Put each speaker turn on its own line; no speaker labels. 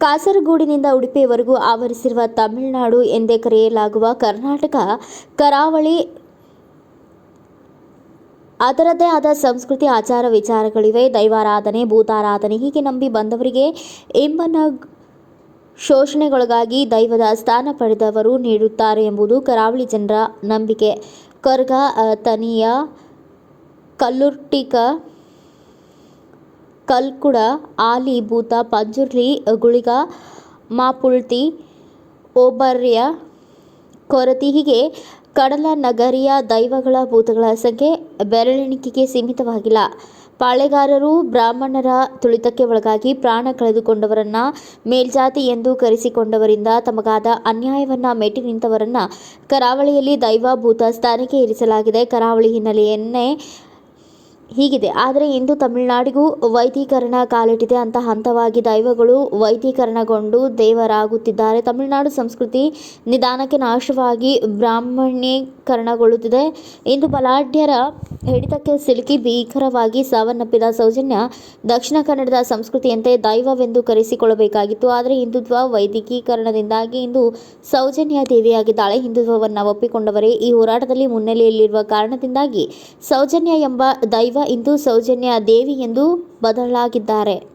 ಕಾಸರಗೋಡಿನಿಂದ ಉಡುಪಿಯವರೆಗೂ ಆವರಿಸಿರುವ ತಮಿಳುನಾಡು ಎಂದೇ ಕರೆಯಲಾಗುವ ಕರ್ನಾಟಕ ಕರಾವಳಿ. ಅದರದ್ದೇ ಆದ ಸಂಸ್ಕೃತಿ, ಆಚಾರ ವಿಚಾರಗಳಿವೆ. ದೈವಾರಾಧನೆ, ಭೂತಾರಾಧನೆ ಹೀಗೆ ನಂಬಿ ಬಂದವರಿಗೆ ಎಂಬನ ಶೋಷಣೆಗೊಳಗಾಗಿ ದೈವದ ಸ್ಥಾನ ಪಡೆದವರು ನೀಡುತ್ತಾರೆ ಎಂಬುದು ಕರಾವಳಿ ಜನರ ನಂಬಿಕೆ. ಕರ್ಗ ತನಿಯ, ಕಲ್ಲುರ್ಟಿಕ ಕಲ್ಕುಡ, ಆಲಿ, ಭೂತ, ಪಂಜುರ್ಲಿ, ಗುಳಿಗ, ಮಾಪುಳ್ತಿ, ಓಬರ್ಯ, ಕೊರತಿ ಹೀಗೆ ಕಡಲ, ನಗರಿಯ ದೈವಗಳ ಭೂತಗಳ ಸಂಖ್ಯೆ ಬೆರಳೆಣಿಕೆಗೆ ಸೀಮಿತವಾಗಿಲ್ಲ. ಪಾಳೆಗಾರರು ಬ್ರಾಹ್ಮಣರ ತುಳಿತಕ್ಕೆ ಒಳಗಾಗಿ ಪ್ರಾಣ ಕಳೆದುಕೊಂಡವರನ್ನ ಮೇಲ್ಜಾತಿ ಎಂದು ಕರೆಸಿಕೊಂಡವರಿಂದ ತಮಗಾದ ಅನ್ಯಾಯವನ್ನ ಮೆಟ್ಟಿ ನಿಂತವರನ್ನ ಕರಾವಳಿಯಲ್ಲಿ ದೈವ ಭೂತ ಸ್ಥಾನಕ್ಕೆ ಇರಿಸಲಾಗಿದೆ. ಕರಾವಳಿ ಹಿನ್ನೆಲೆಯನ್ನೇ ಹೀಗಿದೆ. ಆದರೆ ಇಂದು ತಮಿಳುನಾಡಿಗೂ ವೈದಿಕರಣ ಕಾಲಿಟ್ಟಿದೆ. ಅಂತ ಹಂತವಾಗಿ ದೈವಗಳು ವೈದ್ಯೀಕರಣಗೊಂಡು ದೇವರಾಗುತ್ತಿದ್ದಾರೆ. ತಮಿಳುನಾಡು ಸಂಸ್ಕೃತಿ ನಿಧಾನಕ್ಕೆ ನಾಶವಾಗಿ ಬ್ರಾಹ್ಮಣೀಕರಣಗೊಳ್ಳುತ್ತಿದೆ. ಇಂದು ಬಲಾಢ್ಯರ ಹಿಡಿತಕ್ಕೆ ಸಿಲುಕಿ ಭೀಕರವಾಗಿ ಸಾವನ್ನಪ್ಪಿದ ಸೌಜನ್ಯ ದಕ್ಷಿಣ ಕನ್ನಡದ ಸಂಸ್ಕೃತಿಯಂತೆ ದೈವವೆಂದು ಕರೆಸಿಕೊಳ್ಳಬೇಕಾಗಿತ್ತು. ಆದರೆ ಹಿಂದುತ್ವ ವೈದಿಕೀಕರಣದಿಂದಾಗಿ ಇಂದು ಸೌಜನ್ಯ ದೇವಿಯಾಗಿದ್ದಾಳೆ. ಹಿಂದುತ್ವವನ್ನು ಒಪ್ಪಿಕೊಂಡವರೇ ಈ ಹೋರಾಟದಲ್ಲಿ ಮುನ್ನೆಲೆಯಲ್ಲಿರುವ ಕಾರಣದಿಂದಾಗಿ ಸೌಜನ್ಯ ಎಂಬ ದೈವ ಇಂದು ಸೌಜನ್ಯ ದೇವಿ ಎಂದು ಬದಲಾಗಿದ್ದಾರೆ.